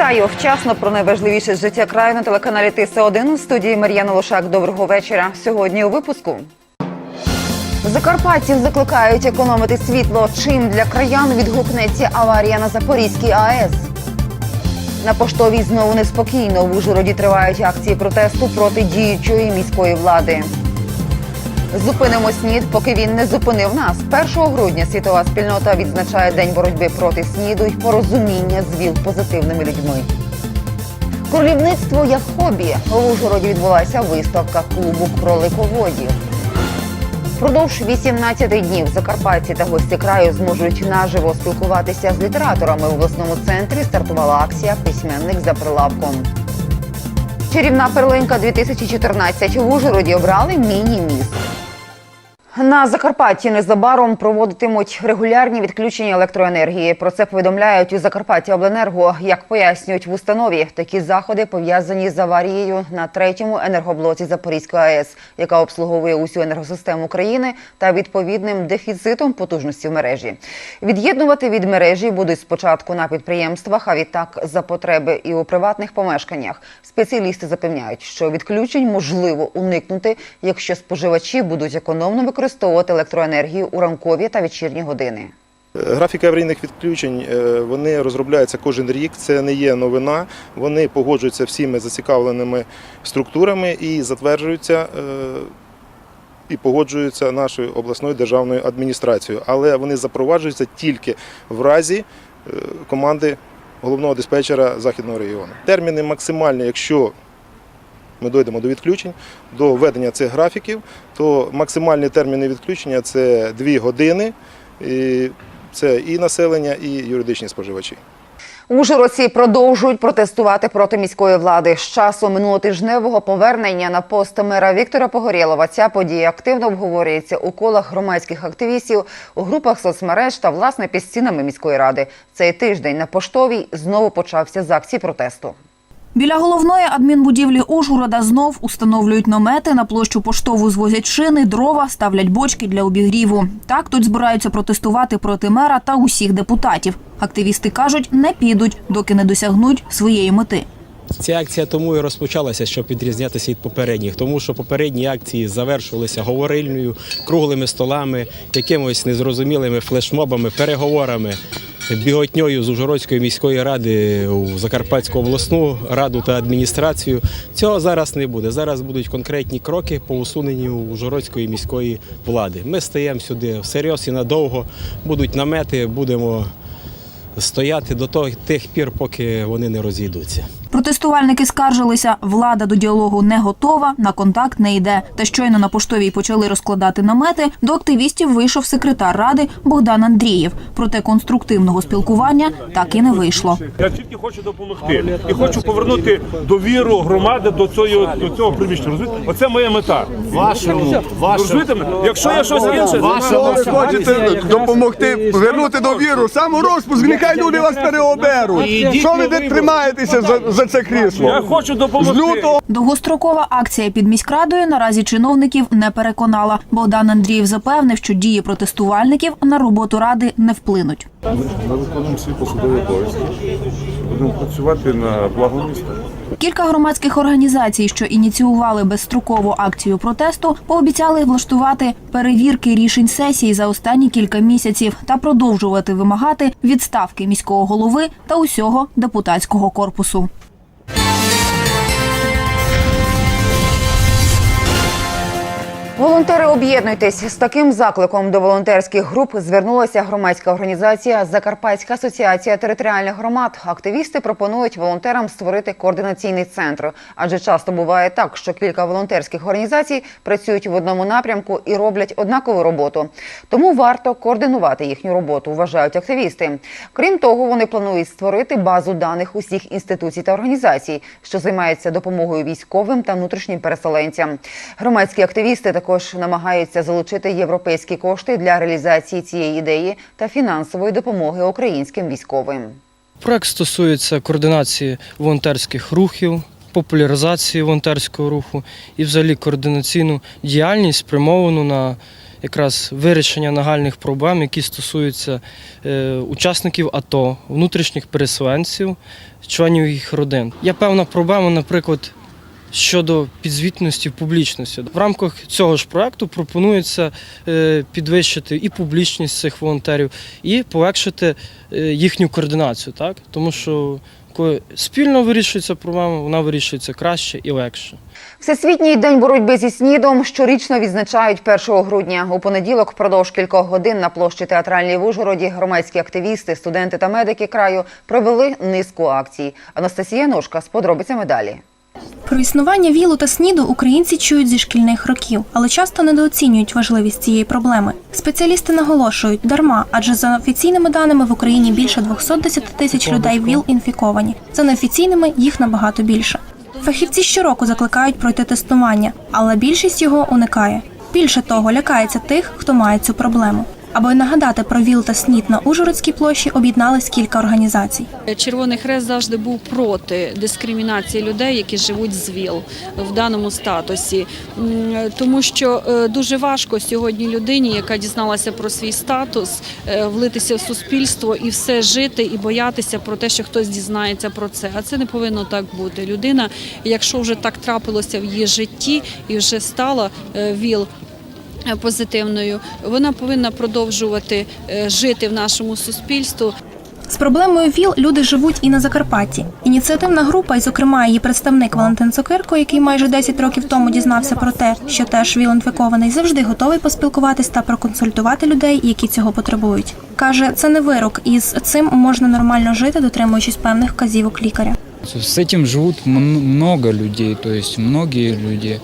Вітаю вчасно про найважливіше з життя краю на телеканалі Тиса 1 у студії Мар'яна Лошак. Доброго вечора. Сьогодні у випуску. Закарпатців закликають економити світло. Чим для краян відгукнеться аварія на Запорізькій АЕС. На поштовій знову неспокійно. В Ужгороді тривають акції протесту проти діючої міської влади. Зупинимо снід, поки він не зупинив нас. 1 грудня світова спільнота відзначає День боротьби проти сніду й порозуміння з ВІЛ-позитивними людьми. Кролівництво як хобі. В Ужгороді відбулася виставка клубу кролиководів. Впродовж 18 днів закарпатці та гості краю зможуть наживо спілкуватися з літераторами в обласному центрі. Стартувала акція Письменник за прилавком. Чарівна перлинка 2014 в Ужгороді обрали міні-міс. На Закарпатті незабаром проводитимуть регулярні відключення електроенергії. Про це повідомляють у Закарпатті Обленерго. Як пояснюють в установі, такі заходи пов'язані з аварією на третьому енергоблоці Запорізької АЕС, яка обслуговує усю енергосистему країни, та відповідним дефіцитом потужності в мережі. Від'єднувати від мережі будуть спочатку на підприємствах, а відтак за потреби і у приватних помешканнях. Спеціалісти запевняють, що відключень можливо уникнути, якщо споживачі будуть економно використовувати електроенергію у ранкові та вечірні години. Графіки аварійних відключень е, вони розробляються кожен рік. Це не є новина. Вони погоджуються всіми зацікавленими структурами і затверджуються е, і погоджуються нашою обласною державною адміністрацією. Але вони запроваджуються тільки в разі е, команди головного диспетчера західного регіону. Терміни максимальні, якщо ми дійдемо до відключень, до введення цих графіків, то максимальні терміни відключення це 2 години. І це і населення, і юридичні споживачі. Ужгородці продовжують протестувати проти міської влади. З часу минулотижневого повернення на пост мера Віктора Погорєлова ця подія активно обговорюється у колах громадських активістів, у групах соцмереж та власне під стінами міської ради. Цей тиждень на поштовій знову почався з акції протесту. Біля головної адмінбудівлі Ужгорода знов установлюють намети, на площу поштову звозять шини, дрова, ставлять бочки для обігріву. Так тут збираються протестувати проти мера та усіх депутатів. Активісти кажуть, не підуть, доки не досягнуть своєї мети. Ця акція тому і розпочалася, щоб відрізнятися від попередніх, тому що попередні акції завершувалися говорильною, круглими столами, якимось незрозумілими флешмобами, переговорами, біготньою з Ужгородської міської ради у Закарпатську обласну раду та адміністрацію. Цього зараз не буде. Зараз будуть конкретні кроки по усуненню Ужгородської міської влади. Ми стаємо сюди всерйоз і надовго. Будуть намети, будемо стояти до тих пір, поки вони не розійдуться. Протестувальники скаржилися, влада до діалогу не готова, на контакт не йде. Та щойно на поштовій почали розкладати намети. До активістів вийшов секретар ради Богдан Андрієв. Проте конструктивного спілкування так і не вийшло. Я тільки хочу допомогти і хочу повернути довіру громади до цього до цього приміщення. Розумієте? Оце моя мета. Вашому, вашому, Розумієте? Якщо я щось інше, вашому Ви хочете допомогти вернути довіру, саморозпуск, нехай люди вас переоберуть. Що ви тримаєтеся за, за це я крісло? хочу З лютого Довгострокова акція під міськрадою наразі чиновників не переконала. Богдан Андрієв запевнив, що дії протестувальників на роботу ради не вплинуть. Ми виконуємо свої посадові обов'язки. Будемо працювати на благо міста. Кілька громадських організацій, що ініціювали безстрокову акцію протесту, пообіцяли влаштувати перевірки рішень сесії за останні кілька місяців та продовжувати вимагати відставки міського голови та усього депутатського корпусу. Волонтери об'єднуйтесь з таким закликом до волонтерських груп звернулася громадська організація Закарпатська асоціація територіальних громад. Активісти пропонують волонтерам створити координаційний центр, адже часто буває так, що кілька волонтерських організацій працюють в одному напрямку і роблять однакову роботу. Тому варто координувати їхню роботу, вважають активісти. Крім того, вони планують створити базу даних усіх інституцій та організацій, що займаються допомогою військовим та внутрішнім переселенцям. Громадські активісти також намагаються залучити європейські кошти для реалізації цієї ідеї та фінансової допомоги українським військовим. Проект стосується координації волонтерських рухів, популяризації волонтерського руху і взагалі координаційну діяльність спрямовану на якраз вирішення нагальних проблем, які стосуються е, учасників АТО, внутрішніх переселенців, членів їх родин. Є певна проблема, наприклад, щодо підзвітності публічності. В рамках цього ж проекту пропонується е, підвищити і публічність цих волонтерів, і полегшити е, їхню координацію, так? тому що коли спільно вирішується проблема, вона вирішується краще і легше. Всесвітній день боротьби зі снідом щорічно відзначають 1 грудня. У понеділок впродовж кількох годин на площі театральній в Ужгороді громадські активісти, студенти та медики краю провели низку акцій. Анастасія Ножка з подробицями далі. Про існування ВІЛу та СНІДу українці чують зі шкільних років, але часто недооцінюють важливість цієї проблеми. Спеціалісти наголошують дарма, адже за офіційними даними в Україні більше 210 тисяч людей ВІЛ інфіковані. За неофіційними їх набагато більше. Фахівці щороку закликають пройти тестування, але більшість його уникає. Більше того, лякається тих, хто має цю проблему. Аби нагадати про ВІЛ та СНІД на Ужгородській площі об'єднались кілька організацій. Червоний Хрест завжди був проти дискримінації людей, які живуть з ВІЛ в даному статусі, тому що е, дуже важко сьогодні людині, яка дізналася про свій статус, е, влитися в суспільство і все жити, і боятися про те, що хтось дізнається про це. А це не повинно так бути. Людина, якщо вже так трапилося в її житті і вже стала е, ВІЛ позитивною, вона повинна продовжувати е, жити в нашому суспільстві. З проблемою ВІЛ люди живуть і на Закарпатті. Ініціативна група, і, зокрема, її представник Валентин Цукирко, який майже 10 років тому дізнався про те, що теж ВІЛ інфікований, завжди готовий поспілкуватись та проконсультувати людей, які цього потребують. Каже, це не вирок, і з цим можна нормально жити, дотримуючись певних вказівок лікаря. С этим живут мн- много людей, то есть многие люди.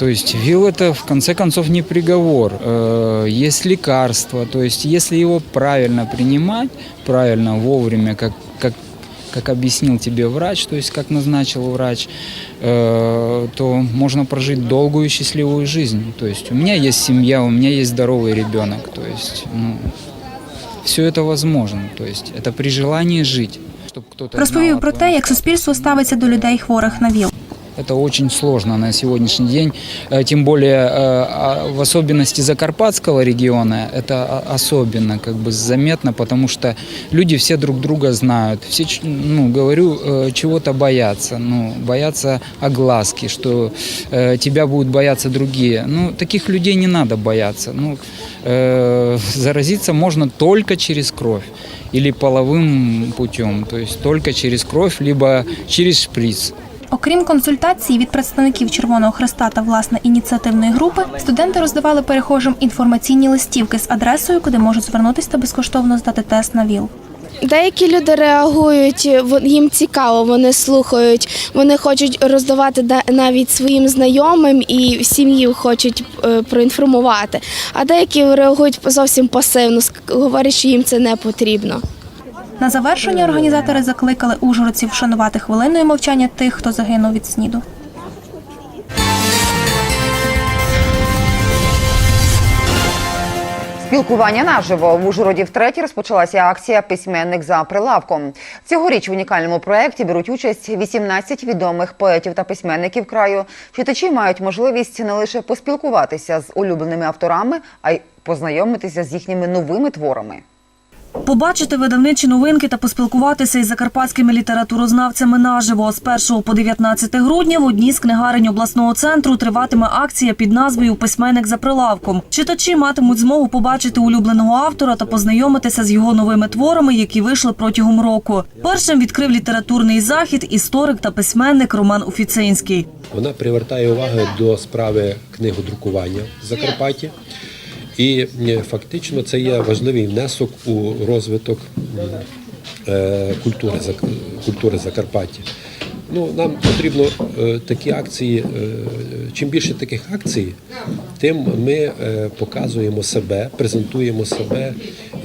То есть ВИЛ это в конце концов не приговор. Э, Есть лекарство, то есть если его правильно принимать, правильно, вовремя, как, как, как объяснил тебе врач, то есть как назначил врач, э, то можно прожить долгую и счастливую жизнь. То есть у меня есть семья, у меня есть здоровый ребенок. То есть ну, все это возможно. То есть это при желании жить. Чтоб кто-то Розповів знал о про твоем те, як суспільство ставиться до людей хворих на ВІЛ. Это очень сложно на сегодняшний день, э, тем более э, а в особенности Закарпатского региона, это особенно как бы заметно, потому что люди все друг друга знают, все, ну, говорю, э, чего-то боятся, ну, боятся огласки, что тебя будут бояться другие. Ну, таких людей не надо бояться. Ну, заразиться можно только через кровь или половым путем, то есть только через кровь, либо через шприц. Окрім консультацій від представників Червоного Хреста та власне ініціативної групи, студенти роздавали перехожим інформаційні листівки з адресою, куди можуть звернутися та безкоштовно здати тест на ВІЛ. Деякі люди реагують, їм цікаво, вони слухають, вони хочуть роздавати да- навіть своїм знайомим і сім'ї хочуть е, проінформувати. А деякі реагують зовсім пасивно, говорять, що їм це не потрібно. На завершення організатори закликали ужгородців вшанувати хвилиною мовчання тих, хто загинув від сніду. Спілкування наживо в Ужгороді втретє розпочалася акція Письменник за прилавком. Цьогоріч в унікальному проєкті беруть участь 18 відомих поетів та письменників краю. Читачі мають можливість не лише поспілкуватися з улюбленими авторами, а й познайомитися з їхніми новими творами. Побачити видавничі новинки та поспілкуватися із закарпатськими літературознавцями наживо з 1 по 19 грудня в одній з книгарень обласного центру триватиме акція під назвою Письменник за прилавком. Читачі матимуть змогу побачити улюбленого автора та познайомитися з його новими творами, які вийшли протягом року. Першим відкрив літературний захід історик та письменник Роман Офіцинський. Вона привертає увагу до справи книгодрукування в Закарпатті. І е, фактично це є важливий внесок у розвиток е, культури, культури Закарпаття. Ну, нам потрібно е, такі акції. Чим більше таких акцій, тим ми показуємо себе, презентуємо себе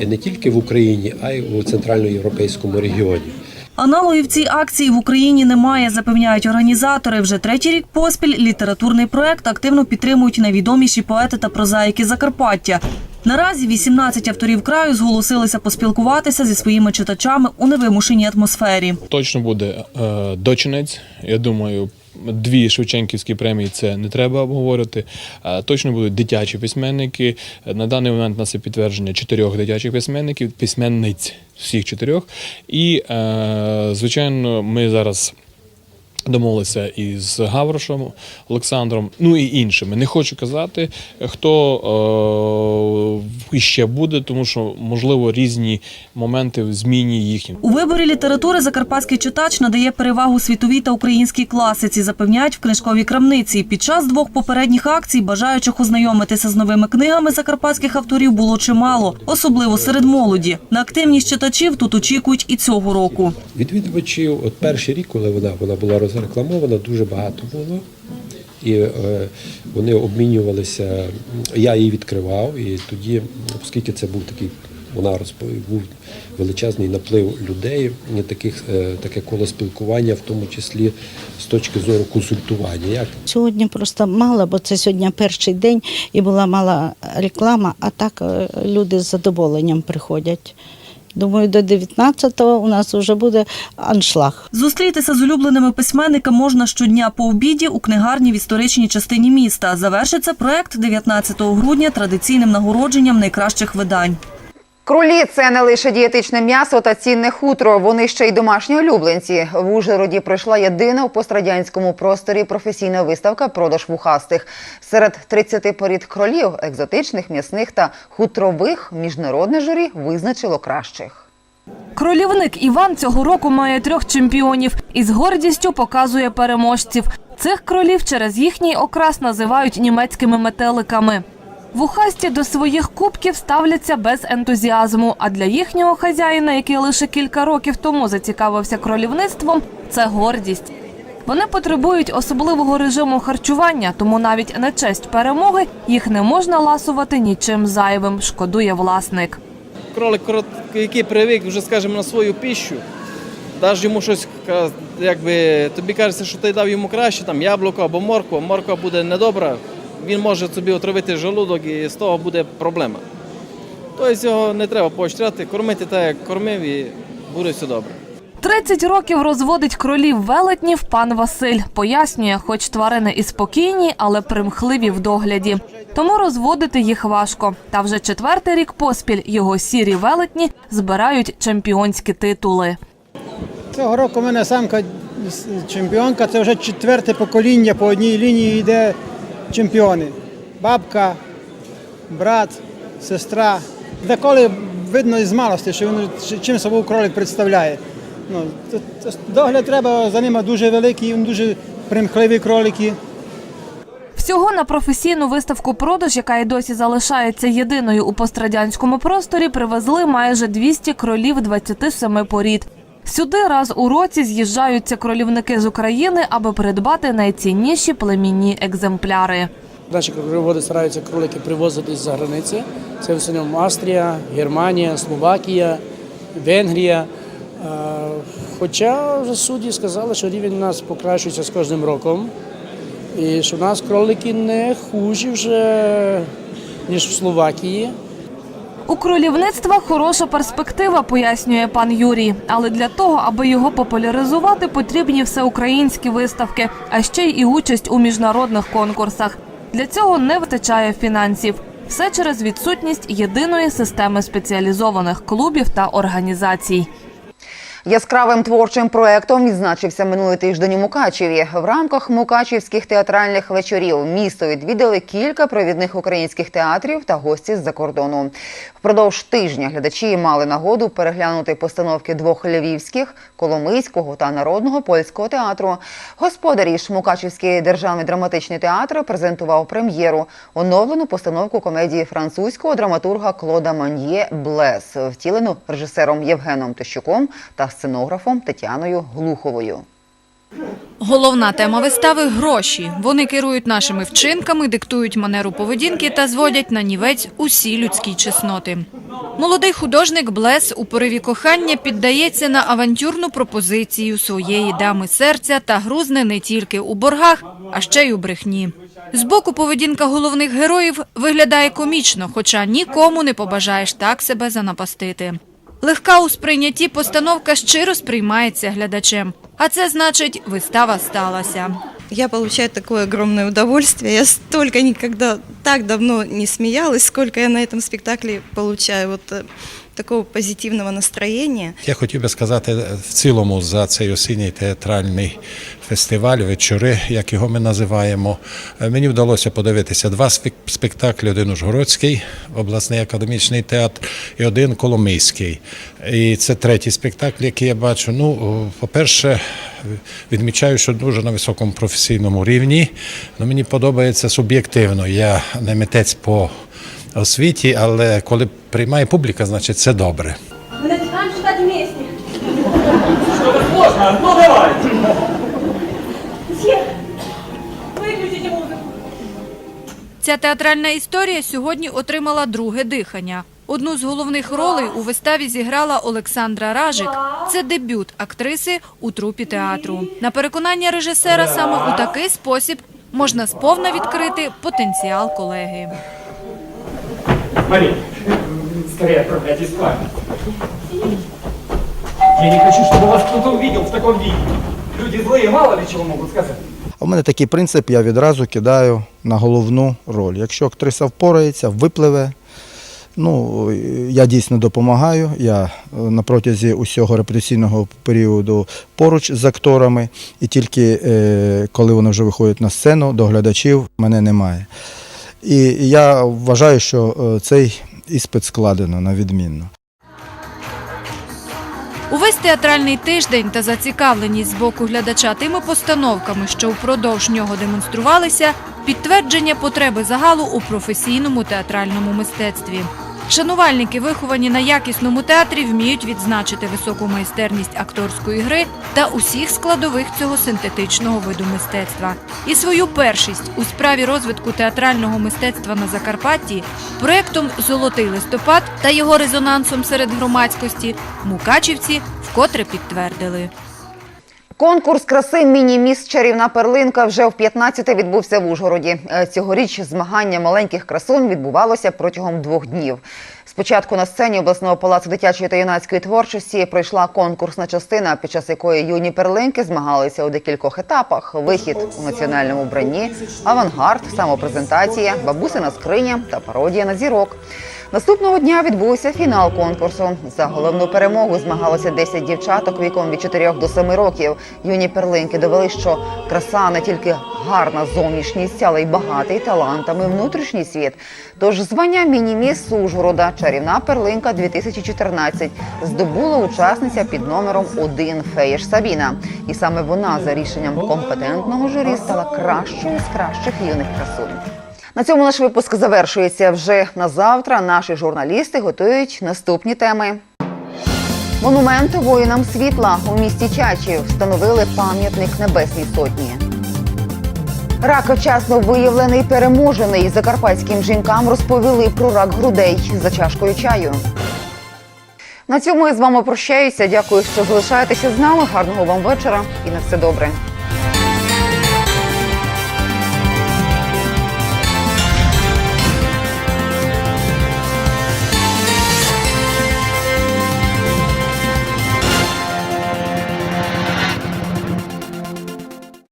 не тільки в Україні, а й у центральноєвропейському регіоні. Аналогів цій акції в Україні немає, запевняють організатори. Вже третій рік поспіль літературний проект активно підтримують найвідоміші поети та прозаїки Закарпаття. Наразі 18 авторів краю зголосилися поспілкуватися зі своїми читачами у невимушеній атмосфері. Точно буде е, дочинець. Я думаю, дві Шевченківські премії, це не треба обговорювати. Точно будуть дитячі письменники. На даний момент у нас є підтвердження чотирьох дитячих письменників, письменниць всіх чотирьох. І, е, звичайно, ми зараз. Домовилися із Гаврошем Олександром, ну і іншими. Не хочу казати, хто е, іще буде, тому що можливо різні моменти в зміні їхні. У виборі літератури закарпатський читач надає перевагу світовій та українській класиці, запевняють в книжковій крамниці. Під час двох попередніх акцій бажаючих ознайомитися з новими книгами закарпатських авторів було чимало, особливо серед молоді. На активність читачів тут очікують і цього року. Відвідувачів, от перший рік, коли вона, вона була розрекламована, дуже багато було. І е, вони обмінювалися. Я її відкривав, і тоді, оскільки це був такий, вона розповів, був величезний наплив людей, таких, е, таке коло спілкування, в тому числі з точки зору консультування. Як Сьогодні просто мало, бо це сьогодні перший день і була мала реклама, а так е, люди з задоволенням приходять. Думаю, до 19-го у нас вже буде аншлаг. Зустрітися з улюбленими письменниками можна щодня по обіді у книгарні в історичній частині міста. Завершиться проект 19 грудня традиційним нагородженням найкращих видань. Кролі це не лише дієтичне м'ясо та цінне хутро. Вони ще й домашні улюбленці. В Ужгороді пройшла єдина у пострадянському просторі професійна виставка продаж вухастих. Серед 30 порід кролів, екзотичних, м'ясних та хутрових міжнародне журі визначило кращих. Кролівник Іван цього року має трьох чемпіонів і з гордістю показує переможців. Цих кролів через їхній окрас називають німецькими метеликами. Вухасті до своїх кубків ставляться без ентузіазму. А для їхнього хазяїна, який лише кілька років тому зацікавився кролівництвом, це гордість. Вони потребують особливого режиму харчування, тому навіть на честь перемоги їх не можна ласувати нічим зайвим. Шкодує власник. Кролик, який привик вже, скажімо, на свою піщу, даш йому щось, якби тобі кажеться, що ти дав йому краще, там яблуко або морква, морква буде недобра, він може собі отравити желудок і з того буде проблема. Тобто його не треба поощряти, кормити так, як кормив, і буде все добре. 30 років розводить кролів велетнів пан Василь. Пояснює, хоч тварини і спокійні, але примхливі в догляді. Тому розводити їх важко. Та вже четвертий рік поспіль його сірі велетні збирають чемпіонські титули. Цього року в мене самка чемпіонка, це вже четверте покоління по одній лінії йде чемпіони. Бабка, брат, сестра. Деколи видно із малості, що він чим собою кролик представляє. Ну, догляд треба за ними дуже великий, він дуже примхливі кролики. Всього на професійну виставку продаж, яка й досі залишається єдиною у пострадянському просторі, привезли майже 200 кролів 27 порід. Сюди раз у році з'їжджаються кролівники з України, аби придбати найцінніші племінні екземпляри. Наші кролеводи стараються кролики привозити з-за границі. Це в основному Австрія, Германія, Словакія, Венгрія. Е, Хоча вже судді сказали, що рівень у нас покращується з кожним роком. І що в нас кролики не хужі вже, ніж в Словакії. У кролівництва хороша перспектива, пояснює пан Юрій. Але для того, аби його популяризувати, потрібні всеукраїнські виставки, а ще й участь у міжнародних конкурсах. Для цього не вистачає фінансів. Все через відсутність єдиної системи спеціалізованих клубів та організацій. Яскравим творчим проектом відзначився минулий тиждень у Мукачеві. В рамках мукачівських театральних вечорів місто відвідали кілька провідних українських театрів та гості з-за кордону. Впродовж тижня глядачі мали нагоду переглянути постановки двох львівських, Коломийського та народного польського театру. Господарі ж Мукачівський державний драматичний театр презентував прем'єру оновлену постановку комедії французького драматурга Клода Маньє Блес, втілену режисером Євгеном Тищуком та сценографом Тетяною Глуховою. Головна тема вистави гроші. Вони керують нашими вчинками, диктують манеру поведінки та зводять на нівець усі людські чесноти. Молодий художник Блес у пориві кохання піддається на авантюрну пропозицію своєї дами серця та грузне не тільки у боргах, а ще й у брехні. Збоку поведінка головних героїв виглядає комічно, хоча нікому не побажаєш так себе занапастити. Легка у сприйнятті постановка щиро сприймається глядачем. А це значить, вистава сталася. Я получаю такое огромное удовольствие. Я столько никогда так давно не смеялась, сколько я на этом спектакле получаю вот э, такого позитивного настроения. Я хотів би сказати в цілому за цей осінній театральний фестиваль, вечори, як його ми називаємо. Е, Мені вдалося подивитися два спек- спектаклі: один Ужгородський, обласний академічний театр, і один Коломийський. І це третій спектакль, який я бачу. Ну, по-перше, відмічаю, що дуже на високому професійному рівні. Ну, мені подобається суб'єктивно. Я не митець по освіті, але коли приймає публіка, значить це добре. Мы начинаем читать вместе. Что-то сложно, ну давай! Все, выключите музыку. Ця театральна історія сьогодні отримала друге дихання. Одну з головних ролей у виставі зіграла Олександра Ражик. Це дебют актриси у трупі театру. На переконання режисера, саме у такий спосіб можна сповна відкрити потенціал колеги. Мария, скорее отправляйтесь в спальню. Я не хочу, чтобы вас кто-то увидел в таком виде. Люди злые мало ли чего могут сказать. В мене такий принцип, я відразу кидаю на головну роль. Якщо актриса впорається, випливе, ну, я дійсно допомагаю. Я е, на протязі усього репетиційного періоду поруч з акторами, і тільки е, коли вони вже виходять на сцену, до глядачів мене немає. І я вважаю, що е, цей іспит складено на відмінно. Увесь театральний тиждень та зацікавленість з боку глядача тими постановками, що впродовж нього демонструвалися, підтвердження потреби загалу у професійному театральному мистецтві. Шанувальники, виховані на якісному театрі, вміють відзначити високу майстерність акторської гри та усіх складових цього синтетичного виду мистецтва. І свою першість у справі розвитку театрального мистецтва на Закарпатті проєктом Золотий листопад та його резонансом серед громадськості мукачівці вкотре підтвердили. Конкурс краси міні-міс чарівна перлинка вже в 15-те відбувся в Ужгороді. Е, Цьогоріч змагання маленьких красунь відбувалося протягом двох днів. Спочатку на сцені обласного палацу дитячої та юнацької творчості пройшла конкурсна частина, під час якої юні перлинки змагалися у декількох етапах: вихід у національному вбранні, авангард, самопрезентація, бабусина скриня та пародія на зірок. Наступного дня відбувся фінал конкурсу. За головну перемогу змагалося 10 дівчаток віком від 4 до 7 років. Юні перлинки довели, що краса не тільки гарна зовнішність, але й багатий талантами внутрішній світ. Тож звання міні-міс Ужгорода чарівна перлинка 2014 здобула учасниця під номером 1 Феєш Сабіна. І саме вона за рішенням компетентного журі стала кращою з кращих юних красунь. На цьому наш випуск завершується. Вже на завтра наші журналісти готують наступні теми. Монумент воїнам світла у місті Чачів встановили пам'ятник Небесній Сотні. Рак вчасно виявлений переможений. Закарпатським жінкам розповіли про рак грудей за чашкою чаю. На цьому я з вами прощаюся. Дякую, що залишаєтеся з нами. Гарного вам вечора і на все добре.